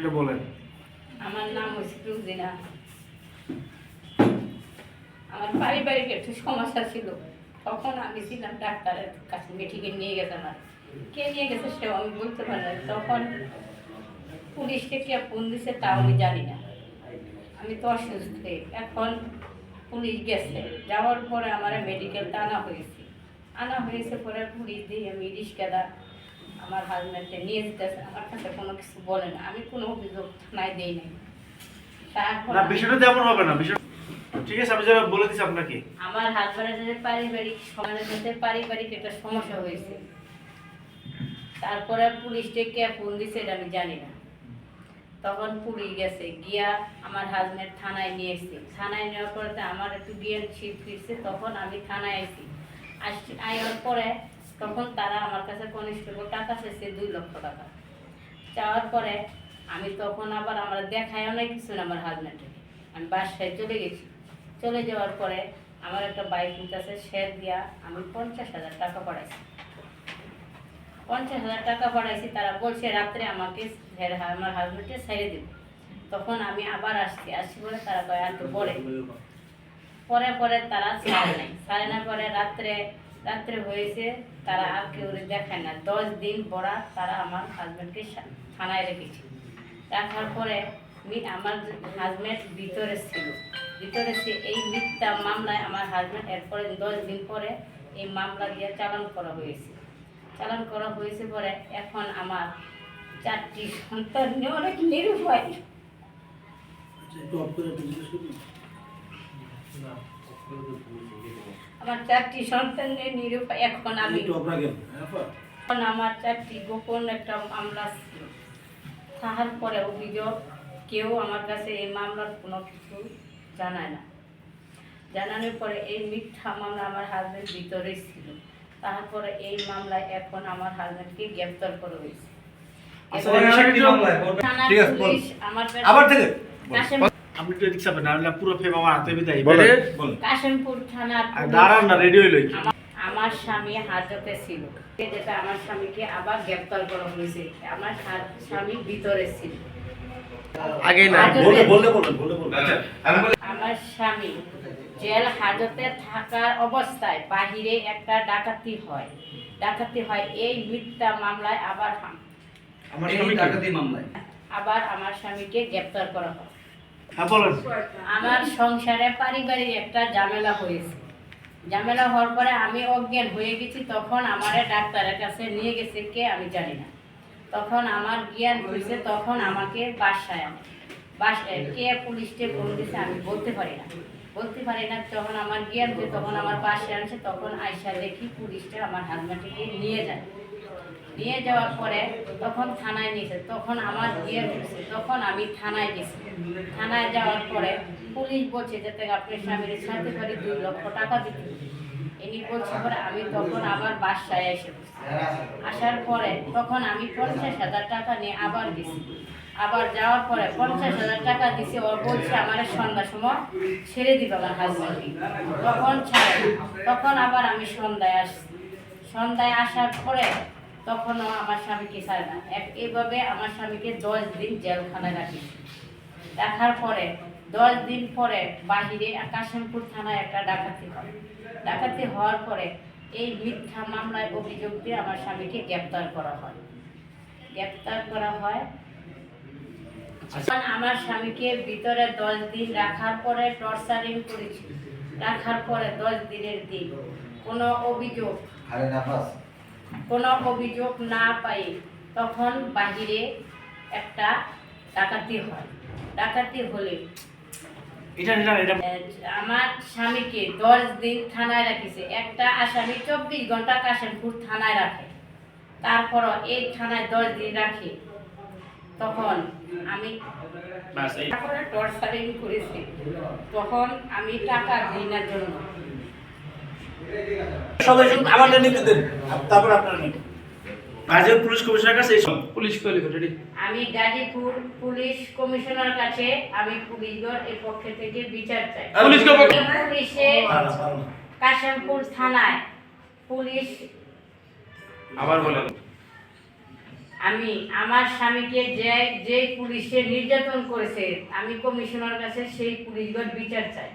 এটা বলেন। আমার নাম হচ্ছে আমার পারিবারিক একটু সমস্যা ছিল। তখন আমি ছিলাম ডাক্তারের কাছে মেডিকেল নিয়ে গেছে আমার। কে নিয়ে গেছে সেও আমি বলতে পারি না। তখন পুলিশকে কে ফোন দিছে তাও আমি জানি না। আমি তো অসুস্থ। এখন পুলিশ গেছে। যাওয়ার পরে আমার মেডিকেলটা আনা হয়েছে। আনা হয়েছে পরে পুলিশ দিয়ে আমি রিস্কাদা আমার হাজব্যান্ডকে নিয়ে যেতেছে আমার কাছে কোনো কিছু বলে না। আমি কোনো অভিযোগ থানায় দিই নাই। না বিষয়টা তেমন হবে না বিষয় ঠিক আছে আমি যারা বলে দিচ্ছি আপনাকে। আমার হাজব্যান্ডের পারিবারিক সমাজের পারিবারিক একটা সমস্যা হয়েছে। তারপরে পুলিশকে কে ফোন দিছে এটা আমি জানি না। তখন পুলিশ গেছে গিয়া আমার হাজব্যান্ড থানায় নিয়ে এসছে। থানায় নেওয়ার পরে আমার একটু জ্ঞান ফিরছে তখন আমি থানায় আসি আসছি আসার পরে তখন তারা আমার কাছে কনিষ্টেবল টাকা চেয়েছে দুই লক্ষ টাকা। চাওয়ার পরে আমি তখন আবার আমার দেখায়ও অনেক কিছু আমার হাজব্যান্ডকে আমি বাসায় চলে গেছি। চলে যাওয়ার পরে আমার একটা বাইক আছে সে দিয়া আমি পঞ্চাশ হাজার টাকা পড়াইছি পঞ্চাশ হাজার টাকা পড়াইছি তারা বলছে, রাত্রে আমাকে আমার হাজব্যান্ডকে ছেড়ে দেবে। তখন আমি আবার আসছি। আসছি বলে তারা কয়, আর পরে। পরে পরে তারা ছাড়ে নাই। ছাড়ে না পরে রাত্রে রাত্রে হয়েছে, তারা আর কেউ দেখায় না। দশ দিন পরা তারা আমার হাজব্যান্ডকে থানায় রেখেছে রাখার পরে আমার হাজব্যান্ড ভিতরে ছিল। ভিতরে সে এই মিথ্যা মামলায় আমার হাজব্যান্ড এরপরে দশ দিন পরে এই মামলা দিয়ে চালান করা হয়েছে। চালান করা হয়েছে পরে এখন আমার চারটি সন্তান নিয়ে অনেক নিরুপায়। আমার চারটি সন্তান নিয়ে নিরুপায় এখন আমি। এখন আমার চারটি গোপন একটা মামলা ছিল। তাহার পরে অভিযোগ কেউ আমার কাছে এই মামলার কোনো কিছু জানায় না। জানানোর পরে এই মিথ্যা মামলা আমার হাজবেন্ড ভিতরে ছিল। তারপরে এই মামলায় এখন আমার হাজবেন্ডকে গ্রেপ্তার করা হয়েছে। আচ্ছা, আবার থেকে আপনি এদিক পুরো ফেম আমার হাতে বিদায়। বলেন। এবারে বলেন। কাশিমপুর থানার দাঁড়ান না রেডিও লই আমার- স্বামী হাজতে ছিল। যেটা আমার স্বামীকে আবার গ্রেপ্তার করা হয়েছে। আমার স্বামী ভিতরে ছিল। আগে না বলবেন আচ্ছা আমি বলি আমার স্বামী জেল হাজতে থাকার অবস্থায় বাহিরে একটা ডাকাতি হয়। ডাকাতি হয় এই মিথ্যা মামলায় আবার আমার স্বামী ডাকাতি মামলায়। আবার আমার স্বামীকে গ্রেপ্তার করা হয়। আমার সংসারে পারিবারিক একটা ঝামেলা হয়েছে। ঝামেলা হওয়ার পরে আমি অজ্ঞান হয়ে গেছি, তখন আমার ডাক্তারের কাছে নিয়ে গেছে কে আমি জানি না। তখন আমার জ্ঞান হয়েছে, তখন আমাকে বাসায় আনে। বাসায় কে পুলিশকে ফোন দিছে আমি বলতে পারি না। বলতে পারি না যখন আমার জ্ঞান হয়েছে, তখন আমার বাসায় আনছে, তখন আয়সা দেখি পুলিশটা আমার হাজব্যান্ডকে নিয়ে যায়। নিয়ে যাওয়ার পরে তখন থানায় নিয়েছে তখন আমার বিয়ে হয়েছে, তখন আমি থানায় গেছি। থানায় যাওয়ার পরে পুলিশ বলছে যাতে আপনি স্বামীর সাথে পারি দুই লক্ষ টাকা দিতে ইনি বলছে, পরে আমি তখন আবার বাসায় এসে। আসার পরে তখন আমি পঞ্চাশ হাজার টাকা নিয়ে আবার গেছি। আবার যাওয়ার পরে পঞ্চাশ হাজার টাকা দিছে ওর বলছে, আমার সন্ধ্যার সময় ছেড়ে দিবে আমার হাজব্যান্ডকে। তখন ছাড়ে, তখন আবার আমি সন্ধ্যায় আসছি। সন্ধ্যায় আসার পরে তখনও আমার স্বামীকে ছাড়ে না। এক- এইভাবে আমার স্বামীকে দশ দিন জেলখানায় রাখি। রাখার পরে দশ দিন পরে বাহিরে কাশিমপুর থানায় একটা ডাকাতি হয়। ডাকাতি হওয়ার পরে এই মিথ্যা মামলায় অভিযোগ দিয়ে আমার স্বামীকে গ্রেপ্তার করা হয়। গ্রেপ্তার করা হয়। আমার স্বামীকে ভিতরে দশ দিন রাখার পরে টর্চারিং করেছি। রাখার পরে দশ দিনের দিন। কোনো অভিযোগ? কোনো অভিযোগ না পাই তখন বাহিরে একটা ডাকাতি হয়। ডাকাতি হলে আমার স্বামীকে দশ দিন থানায় রাখিছে। একটা আসামি চব্বিশ ঘণ্টা কাশিমপুর থানায় রাখে। তারপরও এই থানায় দশ দিন রাখে। তখন আমি টর্চারিং করেছি। তখন আমি টাকা দিই না জন্য। সবাই আমারটা নিতে দেন। তারপর আপনারা নিন গাজীপুর পুলিশ কমিশনার কাছে পুলিশ আমি গাজীপুর পুলিশ কমিশনার কাছে আমি পুলিশগড় এর পক্ষ থেকে বিচার চাই। পুলিশ পুলিশে কাশিমপুর থানায় পুলিশ আবার বলেন। আমি আমার স্বামীকে যে যে পুলিশে নির্যাতন করেছে আমি কমিশনার কাছে সেই পুলিশগণ বিচার চাই।